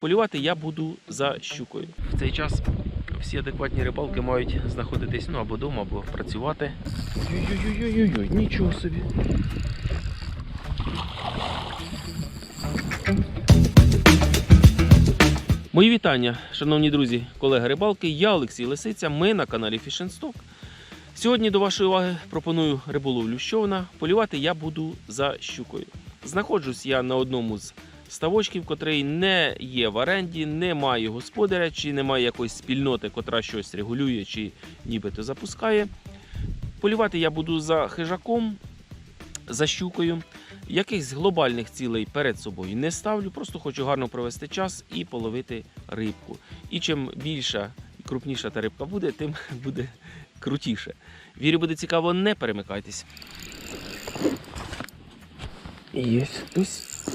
Полювати я буду за щукою. В цей час всі адекватні рибалки мають знаходитись ну або вдома, або працювати. Ой-ой-ой, нічого собі. Мої вітання, шановні друзі, колеги рибалки. Я Олексій Лисиця. Ми на каналі Stock. Сьогодні до вашої уваги пропоную риболовлю щовна. Полювати я буду за щукою. Знаходжусь я на одному з ставочків, котрий не є в оренді, не має господаря, чи немає якоїсь спільноти, котра щось регулює чи нібито запускає. Полювати я буду за хижаком, за щукою. Якихось глобальних цілей перед собою не ставлю, просто хочу гарно провести час і половити рибку. І чим більша і крупніша та рибка буде, тим буде крутіше. Вірю, буде цікаво, не перемикайтесь. Є хтось.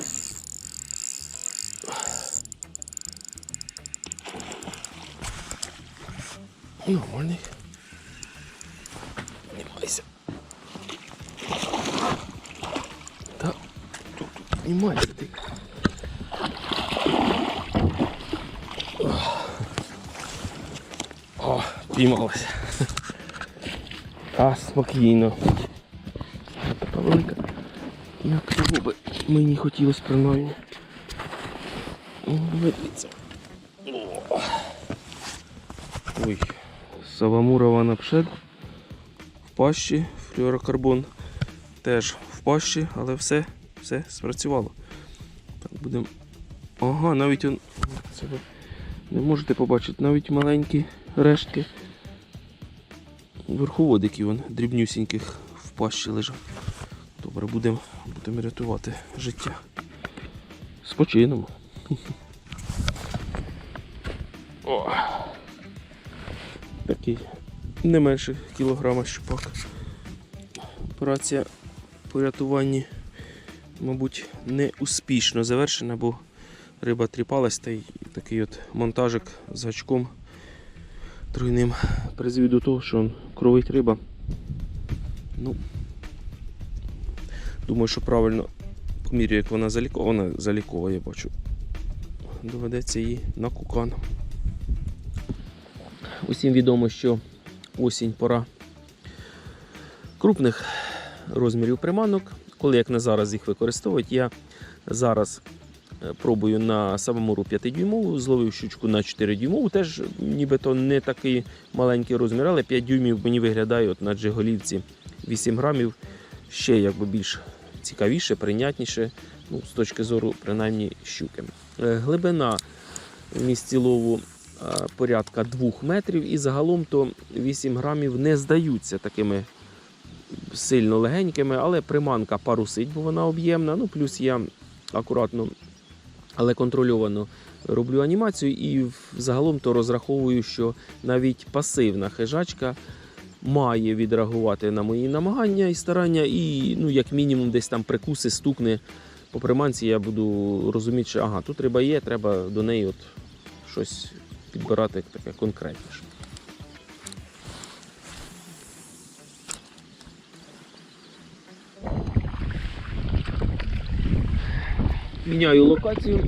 Нормальний. Піднімайся. Та тут піднімайся ти. О, піймалася. А, спокійно. Така велика. Як того би мені хотілося принаймні. Видиться. Ой, Савамурова напшед. В пащі, флюорокарбон теж в пащі, але все, все спрацювало. Так, будемо. Ага, навіть он. Це ви не можете побачити, навіть маленькі рештки. Верховодиків вон, дрібнюсіньких в пащі лежать. Добре, будемо будемо рятувати життя. З почином. О! Такий не менше кілограма щупак. Операція по рятуванні, мабуть, не успішно завершена, бо риба тріпалась та й такий от монтажик з гачком тройним призвів до того, що кровить риба. Ну, думаю, що правильно по мірі, як вона залікована, заліковує, я бачу. Доведеться її на кукан. Усім відомо, що осінь пора крупних розмірів приманок. Коли як не зараз їх використовують, я зараз е, пробую на самомуру 5-дюймову, зловив щучку на 4-дюймову, теж нібито не такий маленький розмір, але 5 дюймів мені виглядає от на джиголівці 8 грамів ще якби більш цікавіше, прийнятніше, ну, з точки зору принаймні щуки. Е, Глибина в місці лову порядка 2 метрів і загалом то 8 грамів не здаються такими сильно легенькими, але приманка парусить, бо вона об'ємна. Ну, плюс я акуратно, але контрольовано роблю анімацію і загалом то розраховую, що навіть пасивна хижачка має відреагувати на мої намагання і старання, і ну, як мінімум десь там прикуси, стукне по приманці, я буду розуміти, що ага, тут риба є, треба до неї от щось підбирати таке конкретніше. Міняю локацію.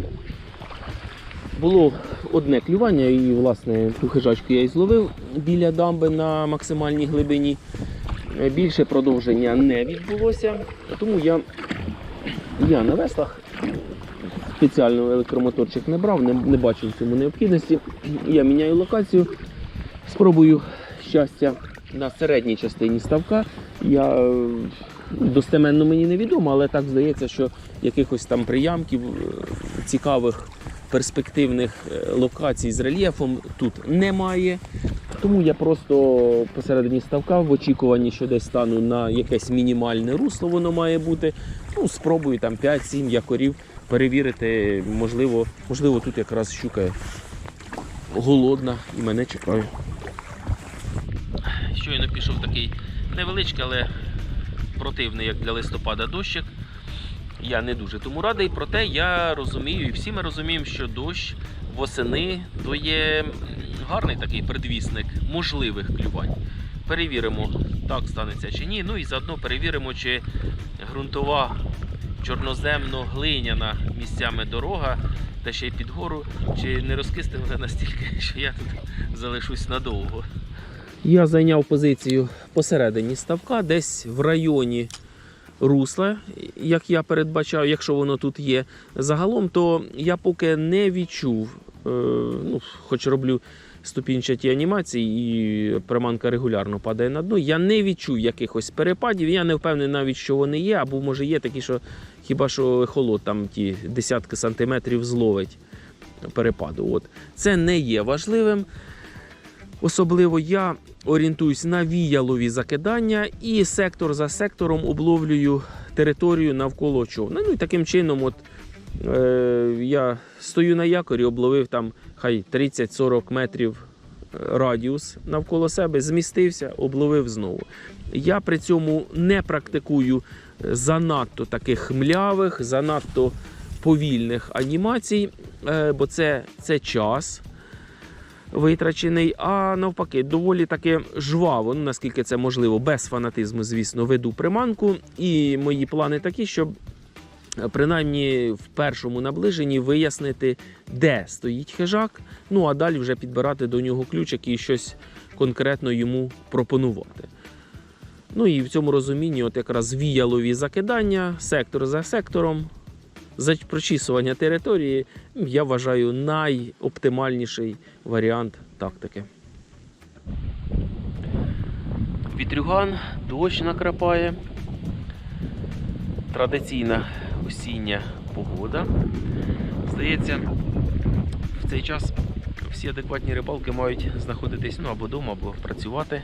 Було одне клювання, і власне ту хижачку я і зловив біля дамби на максимальній глибині. Більше продовження не відбулося, тому я, я на веслах спеціально електромоторчик не брав, не, не бачив цьому необхідності. Я міняю локацію, спробую щастя на середній частині ставка. Я е, достеменно мені невідомо, але так здається, що якихось там приямків е, цікавих перспективних е, локацій з рельєфом тут немає. Тому я просто посередині ставка в очікуванні, що десь стану на якесь мінімальне русло, воно має бути. Ну, спробую там 5-7 якорів перевірити. Можливо, можливо, тут якраз щука голодна і мене чекає. Щойно пішов такий невеличкий, але противний, як для листопада дощик. Я не дуже тому радий, проте я розумію, і всі ми розуміємо, що дощ восени то є гарний такий предвісник можливих клювань. Перевіримо, так станеться чи ні. Ну і заодно перевіримо, чи ґрунтова чорноземно-глиняна місцями дорога та ще й під гору, чи не розкиснули настільки, що я тут залишусь надовго. Я зайняв позицію посередині ставка, десь в районі русла, як я передбачав, якщо воно тут є. Загалом, то я поки не відчув, е, ну, хоч роблю ступінчаті анімації, і приманка регулярно падає на дно. Я не відчув якихось перепадів. Я не впевнений навіть, що вони є, або може є такі, що хіба що ехолот там ті десятки сантиметрів зловить перепаду. От. Це не є важливим. Особливо я орієнтуюсь на віялові закидання і сектор за сектором обловлюю територію навколо човна. Ну і таким чином, от, е, я стою на якорі, обловив там хай 30-40 метрів е, радіус навколо себе, змістився, обловив знову. Я при цьому не практикую занадто таких млявих, занадто повільних анімацій, е, бо це, це час витрачений, а навпаки, доволі таки жваво, ну, наскільки це можливо, без фанатизму, звісно, веду приманку. І мої плани такі, щоб е, принаймні в першому наближенні вияснити, де стоїть хижак. Ну а далі вже підбирати до нього ключик і щось конкретно йому пропонувати. Ну і в цьому розумінні, от якраз віялові закидання, сектор за сектором, за прочісування території, я вважаю найоптимальніший варіант тактики. Вітрюган, дощ накрапає. Традиційна осіння погода. Здається, в цей час всі адекватні рибалки мають знаходитись ну, або вдома, або працювати.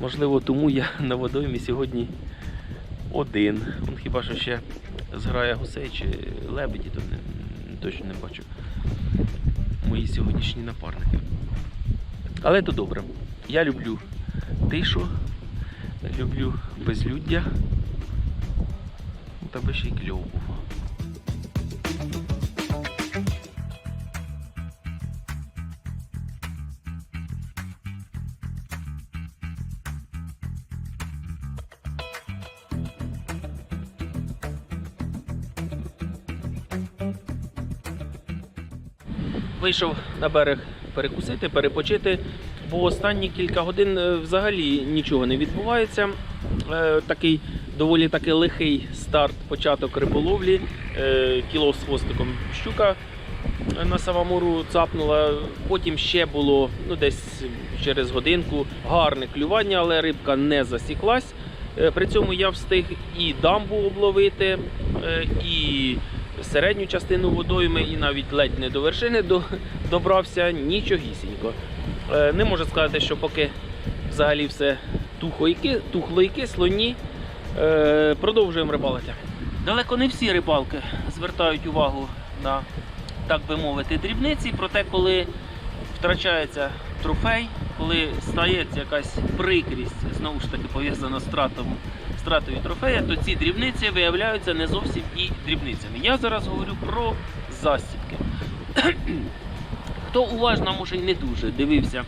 Можливо, тому я на водоймі сьогодні один. Он хіба що ще зграє гусей чи лебеді, то не, точно не бачу. Мої сьогоднішні напарники. Але то добре. Я люблю тишу, люблю безлюддя. Би ще й кльов був. Вийшов на берег перекусити, перепочити, бо останні кілька годин е, взагалі нічого не відбувається. Е, Такий доволі таки лихий старт, початок риболовлі. Е, Кіло з хвостиком щука на самомуру цапнула. Потім ще було ну, десь через годинку гарне клювання, але рибка не засіклась. Е, При цьому я встиг і дамбу обловити, е, і середню частину водойми, і навіть ледь не до вершини добрався нічогісінько. Не можу сказати, що поки взагалі все тухло і кисло, ні. Е, Продовжуємо рибалити. Далеко не всі рибалки звертають увагу на, так би мовити, дрібниці, проте коли втрачається трофей, коли стається якась прикрість, знову ж таки пов'язана з тратом, трофея, то ці дрібниці виявляються не зовсім і дрібницями. Я зараз говорю про засідки. Хто уважно, може й не дуже дивився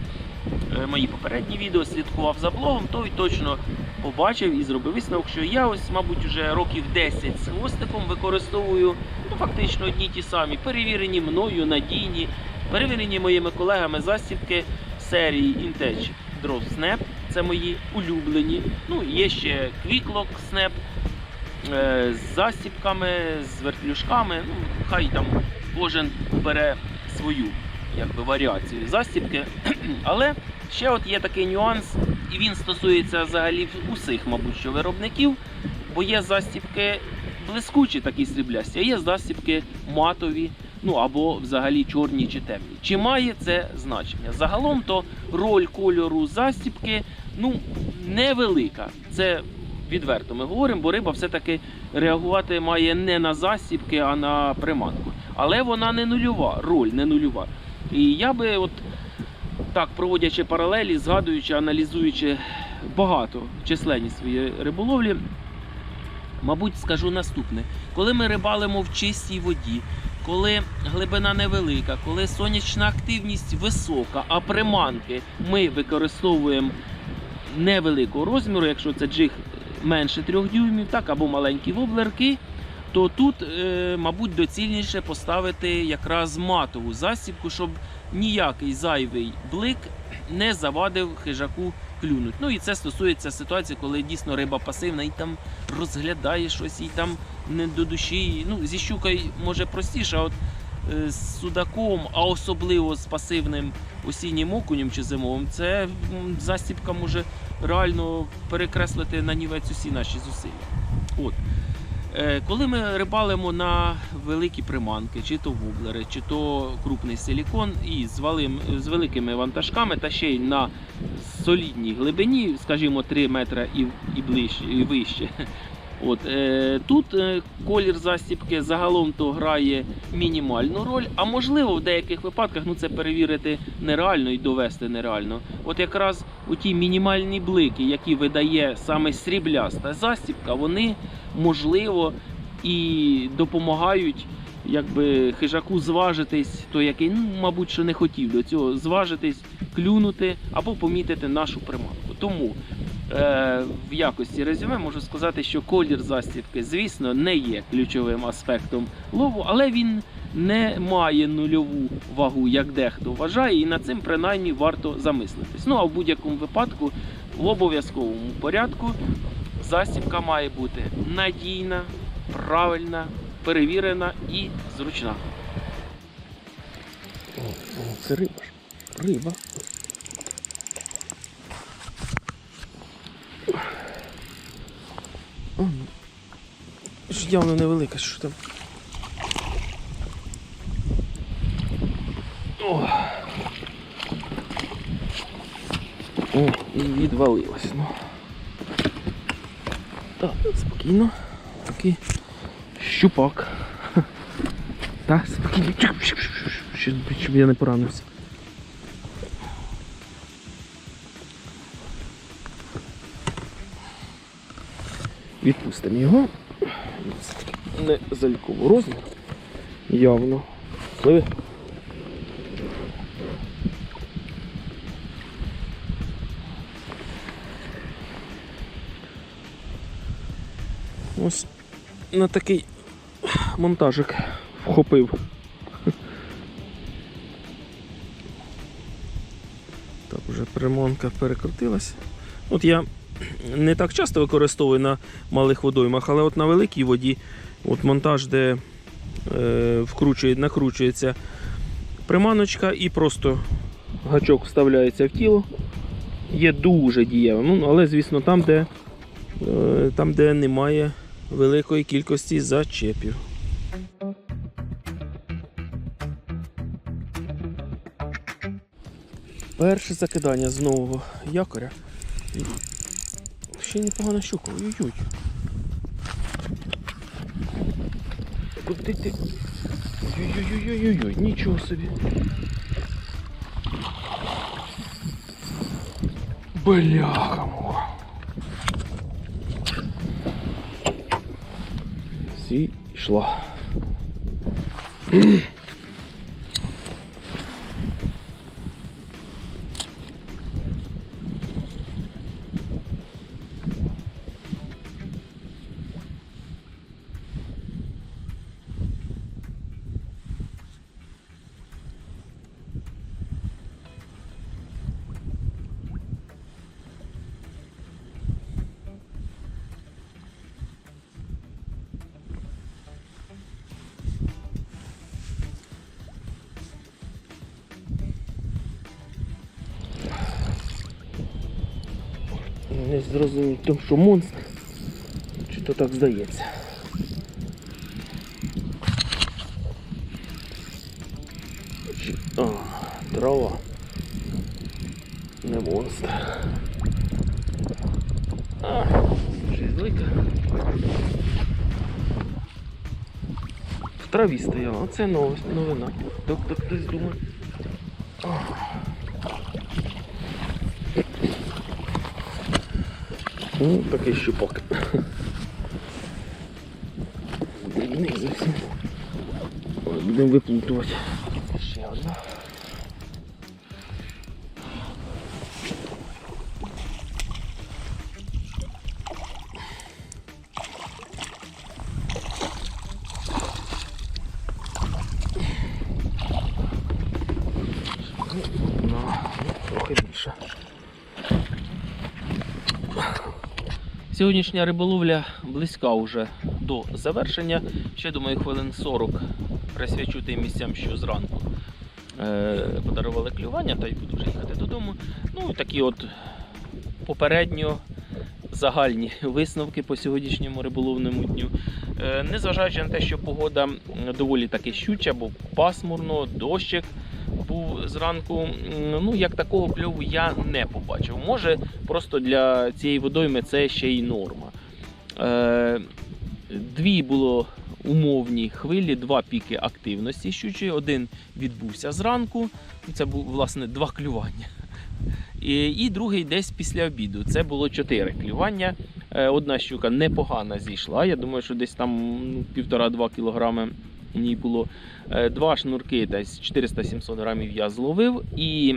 е, мої попередні відео, слідкував за блогом, той точно побачив і зробив висновок, що я ось, мабуть, вже років 10 з хвостиком використовую ну, фактично одні ті самі, перевірені мною, надійні, перевірені моїми колегами засібки серії Intech Drop Snap. Це мої улюблені. Ну, є ще Quicklock Snap е, з засібками, з вертлюжками. Ну, хай там кожен бере свою якби, варіацію засібки. Але ще от є такий нюанс, і він стосується взагалі усіх, мабуть, що виробників, бо є засібки блискучі, такі сріблясті, а є засібки матові, ну або взагалі чорні чи темні. Чи має це значення? Загалом то роль кольору засібки ну, невелика. Це відверто ми говоримо, бо риба все-таки реагувати має не на засібки, а на приманку. Але вона не нульова, роль не нульова. І я би, от так, проводячи паралелі, згадуючи, аналізуючи багато численні свої риболовлі, мабуть, скажу наступне: коли ми рибалимо в чистій воді, коли глибина невелика, коли сонячна активність висока, а приманки ми використовуємо невеликого розміру, якщо це джиг менше 3 дюймів, так, або маленькі воблерки, то тут, е, мабуть, доцільніше поставити якраз матову засібку, щоб ніякий зайвий блик не завадив хижаку клюнуть. Ну і це стосується ситуації, коли дійсно риба пасивна і там розглядає щось, і там не до душі. Ну, зі щукою може простіше, а от е, з судаком, а особливо з пасивним осіннім окунем чи зимовим, це м, застібка може реально перекреслити на нівець усі наші зусилля. От. Е, Коли ми рибалимо на великі приманки, чи то вублери, чи то крупний силікон, і з, валим, з великими вантажками, та ще й на солідній глибині, скажімо, 3 метри і, і ближче, і вище. От, е, тут е, колір застібки загалом то грає мінімальну роль, а можливо в деяких випадках ну, це перевірити нереально і довести нереально. От якраз у ті мінімальні блики, які видає саме срібляста застібка, вони можливо і допомагають якби хижаку зважитись, той, який, ну, мабуть, що не хотів до цього, зважитись, клюнути або помітити нашу приманку. Тому е, в якості резюме можу сказати, що колір застібки, звісно, не є ключовим аспектом лову, але він не має нульову вагу, як дехто вважає, і над цим принаймні варто замислитись. Ну а в будь-якому випадку, в обов'язковому порядку, застібка має бути надійна, правильна, перевірена і зручна. Це риба ж. Риба. Ж явно невелика, що там. О. О, і відвалилась. Ну. Так, спокійно. Такий щупак. Так, спокійно. Щоб, я не поранився. Відпустимо його. Не залікового розміру. Явно. Пливи. Ось на такий монтажик вхопив. Так, вже приманка перекрутилась. От я не так часто використовую на малих водоймах, але от на великій воді от монтаж, де е, вкручує, накручується приманочка і просто гачок вставляється в тіло. Є дуже дієвим. Ну, але, звісно, там, де, е, там, де немає великої кількості зачепів. Перше закидання з нового якоря. Ще непогана щука. Ой-ой. Куди ти? Ой-ой-ой-ой-ой, нічого собі. Бляха муха. Сі Не зрозумів тому, що монстр. Чи то так здається. Чи... А, трава. Не монстр. А, щось злика. В траві стояла, оце новина. Тобто хтось думає. Ну, такий щупак. Будемо виплутувати. Сьогоднішня риболовля близька вже до завершення. Ще думаю, хвилин 40 присвячу тим місцям, що зранку е, подарували клювання, та й буду вже їхати додому. Ну такі от попередньо загальні висновки по сьогоднішньому риболовному дню. Е, Незважаючи на те, що погода доволі таки щуча, бо пасмурно, дощик був зранку. Ну, як такого кльову я не побачив. Може, просто для цієї водойми це ще й норма. Е, Дві було умовні хвилі, два піки активності щучої. Один відбувся зранку. Це був власне два клювання. І, і другий десь після обіду. Це було чотири клювання. Е, Одна щука непогано зійшла. Я думаю, що десь там ну, півтора-два кілограми в ній було. Е, Два шнурки, десь 400-700 грамів я зловив. І,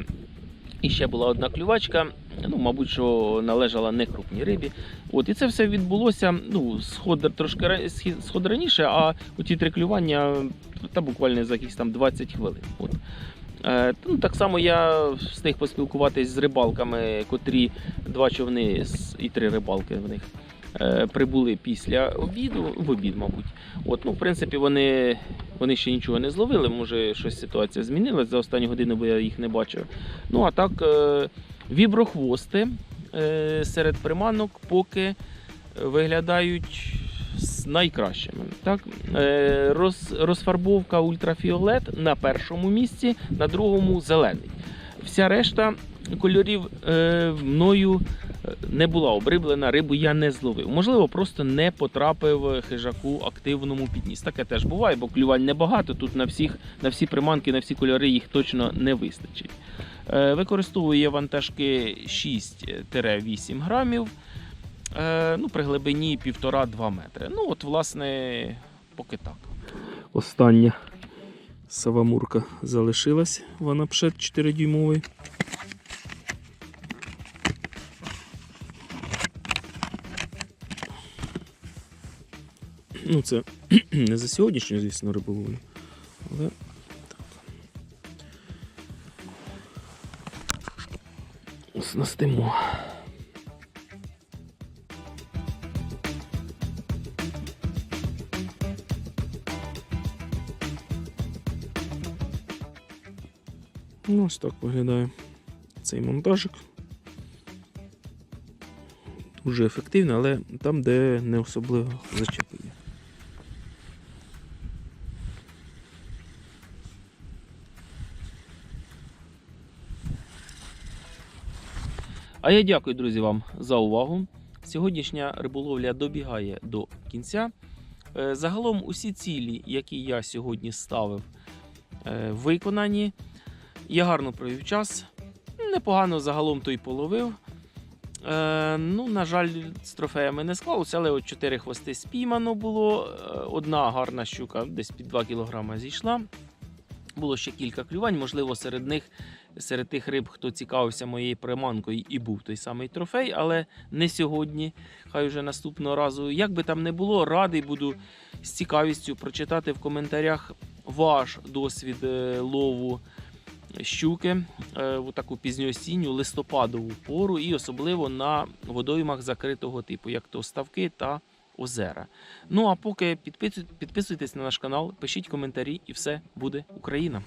і ще була одна клювачка. Ну, мабуть, що належала не крупній рибі. От, і це все відбулося. Ну, сход трошки сход раніше, а оті три клювання та буквально за якісь там 20 хвилин. От. Е, ну, так само я встиг поспілкуватись з рибалками, котрі два човни і три рибалки в них прибули після обіду, в обід, мабуть. От, ну, в принципі, вони, вони ще нічого не зловили. Може, щось ситуація змінилась за останні години, бо я їх не бачив. Ну, а так, е, віброхвости е, серед приманок поки виглядають найкращими. Так? Е, роз, розфарбовка ультрафіолет на першому місці, на другому зелений. Вся решта кольорів е, мною е, не була обриблена, рибу я не зловив. Можливо, просто не потрапив хижаку активному підніс. Таке теж буває, бо клювань небагато. Тут на всіх, на всі приманки, на всі кольори їх точно не вистачить. Е, Використовую я вантажки 6-8 грамів. Е, ну, при глибині 1,5-2 метри. Ну, от, власне, поки так. Остання савамурка залишилась, вона пшет 4 дюймовий. Ну, це не за сьогоднішню, звісно, риболовлю. Але так. Оснастимо. Ну, ось так виглядає цей монтажик. Дуже ефективно, але там, де не особливо зачепили. А я дякую, друзі, вам за увагу. Сьогоднішня риболовля добігає до кінця. Е, Загалом усі цілі, які я сьогодні ставив, е, виконані. Я гарно провів час. Непогано загалом то й половив. Е, ну, на жаль, з трофеями не склалося, але от 4 хвости спіймано було. Е, Одна гарна щука десь під 2 кг зійшла. Було ще кілька клювань, можливо, серед них, серед тих риб, хто цікавився моєю приманкою, і був той самий трофей, але не сьогодні. Хай вже наступного разу. Як би там не було, радий буду з цікавістю прочитати в коментарях ваш досвід е, лову щуки е, в таку пізньоосінню листопадову пору, і особливо на водоймах закритого типу, як то ставки та озера. Ну а поки підписуй- підписуйтесь на наш канал, пишіть коментарі, і все буде Україна.